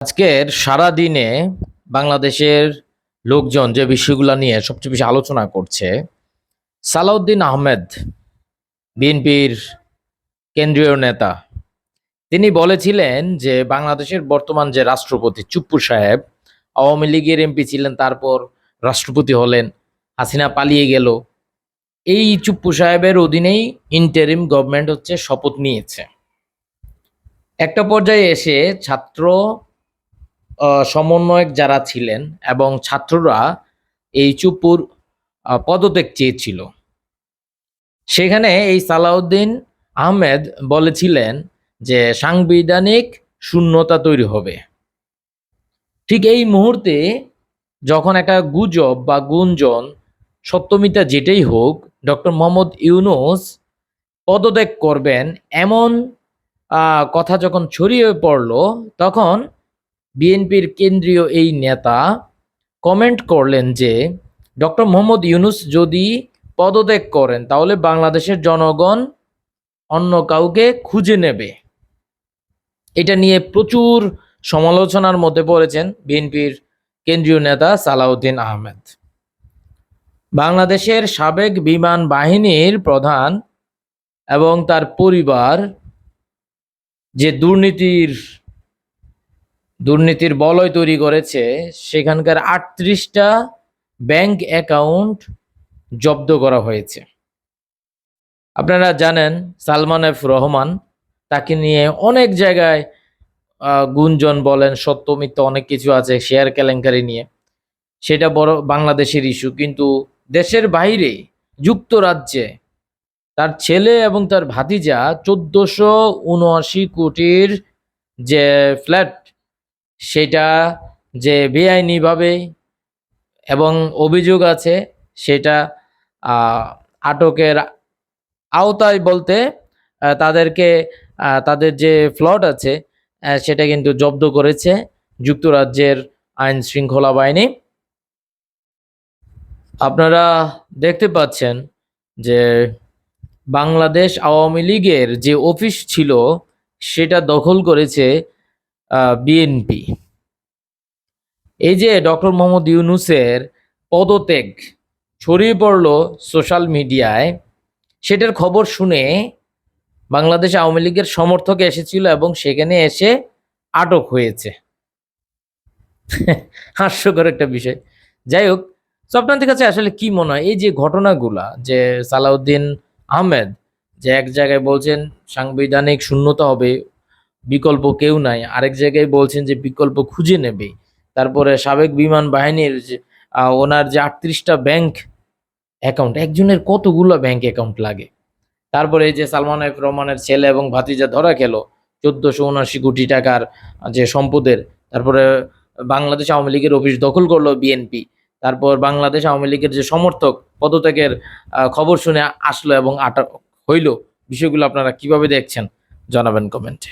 আজকের সারা দিনে বাংলাদেশের লোকজন যে বিষয়গুলো নিয়ে সবচেয়ে বেশি আলোচনা করছে, সালাউদ্দিন আহমেদ, বিএনপির কেন্দ্রীয় নেতা, তিনি বলেছিলেন যে বাংলাদেশের বর্তমান যে রাষ্ট্রপতি চুপ্পু সাহেব, আওয়ামী লীগের এমপি ছিলেন, তারপর রাষ্ট্রপতি হলেন, হাসিনা পালিয়ে গেল। এই চুপ্পু সাহেবের অধীনেই ইন্টারিম গভর্নমেন্ট হচ্ছে শপথ নিয়েছে। একটা পর্যায়ে এসে ছাত্র সমন্বয়ক যারা ছিলেন এবং ছাত্ররা এই চুপুর পদত্যাগ চেয়েছিল। সেখানে এই সালাউদ্দিন আহমেদ বলেছিলেন যে, সাংবিধানিক শূন্যতা তৈরি হবে। ঠিক এই মুহূর্তে যখন একটা গুজব বা গুঞ্জন সত্যমিতা যেটাই হোক, ডক্টর মোহাম্মদ ইউনুস পদত্যাগ করবেন, এমন কথা যখন ছড়িয়ে পড়ল, তখন বিএনপির কেন্দ্রীয় এই নেতা কমেন্ট করলেন যে, ডক্টর মোহাম্মদ ইউনুস যদি পদত্যাগ করেন, তাহলে বাংলাদেশের জনগণ অন্য কাউকে খুঁজে নেবে। এটা নিয়ে প্রচুর সমালোচনার মধ্যে পড়েছেন বিএনপির কেন্দ্রীয় নেতা সালাউদ্দিন আহমেদ। বাংলাদেশের সাবেক বিমান বাহিনীর প্রধান এবং তার পরিবার যে দুর্নীতির দুর্নীতির বলয় তৈরি করেছে, সেখানকার আটত্রিশটা ব্যাংক অ্যাকাউন্ট জব্দ করা হয়েছে। আপনারা জানেন, সালমান এফ রহমান তাকে নিয়ে অনেক জায়গায় গুঞ্জন বলেন, সত্য মিথ্যা অনেক কিছু আছে, শেয়ার কেলেঙ্কারি নিয়ে। সেটা বড় বাংলাদেশের ইস্যু কিন্তু দেশের বাইরে, যুক্তরাজ্যে তার ছেলে এবং তার ভাতিজা চোদ্দশো উনআশি কোটির যে ফ্ল্যাট সেটা যে বেআইনিভাবে এবং অভিযোগ আছে সেটা আটকের আওতায় বলতে তাদেরকে তাদের যে ফ্লট আছে সেটা কিন্তু জব্দ করেছে যুক্তরাজ্যের আইন শৃঙ্খলা বাহিনী। আপনারা দেখতে পাচ্ছেন যে বাংলাদেশ আওয়ামী লীগের যে অফিস ছিল, সেটা দখল করেছে বিএনপি এই যে ডক্টর মোহাম্মদ ইউনুসের পদত্যাগ ছড়িয়ে পড়ল সোশ্যাল মিডিয়ায়, সেটার খবর শুনে বাংলাদেশ আওয়ামী লীগের সমর্থক এসেছিল এবং সেখানে এসে আটক হয়েছে। হাস্যকর একটা বিষয়। যাই হোক, তো আপনাদের কাছে আসলে কি মনে হয়? এই যে ঘটনাগুলা, যে সালাউদ্দিন আহমেদ যে এক জায়গায় বলছেন, সাংবিধানিক শূন্যতা হবে বিকল্প কেউ নাই। আরেক জায়গায় বলছেন যে বিকল্প খুঁজে নেবে। তারপরে সাবেক বিমান বাহিনীর ওনার যে আটত্রিশটা ব্যাংক অ্যাকাউন্ট, একজনের কতগুলো ব্যাংক অ্যাকাউন্ট লাগে? তারপরে এই যে সালমান এফ রহমানের ছেলে এবং ভাতিজা ধরা খেলো, চোদ্দশো উনআশি কোটি টাকার যে সম্পদের। তারপরে বাংলাদেশ আওয়ামী লীগের অফিস দখল করল বিএনপি। তারপর বাংলাদেশ আওয়ামী লীগের যে সমর্থক পদত্যাগের খবর শুনে আসলো এবং আটক হইল। বিষয়গুলো আপনারা কীভাবে দেখছেন, জানাবেন কমেন্টে।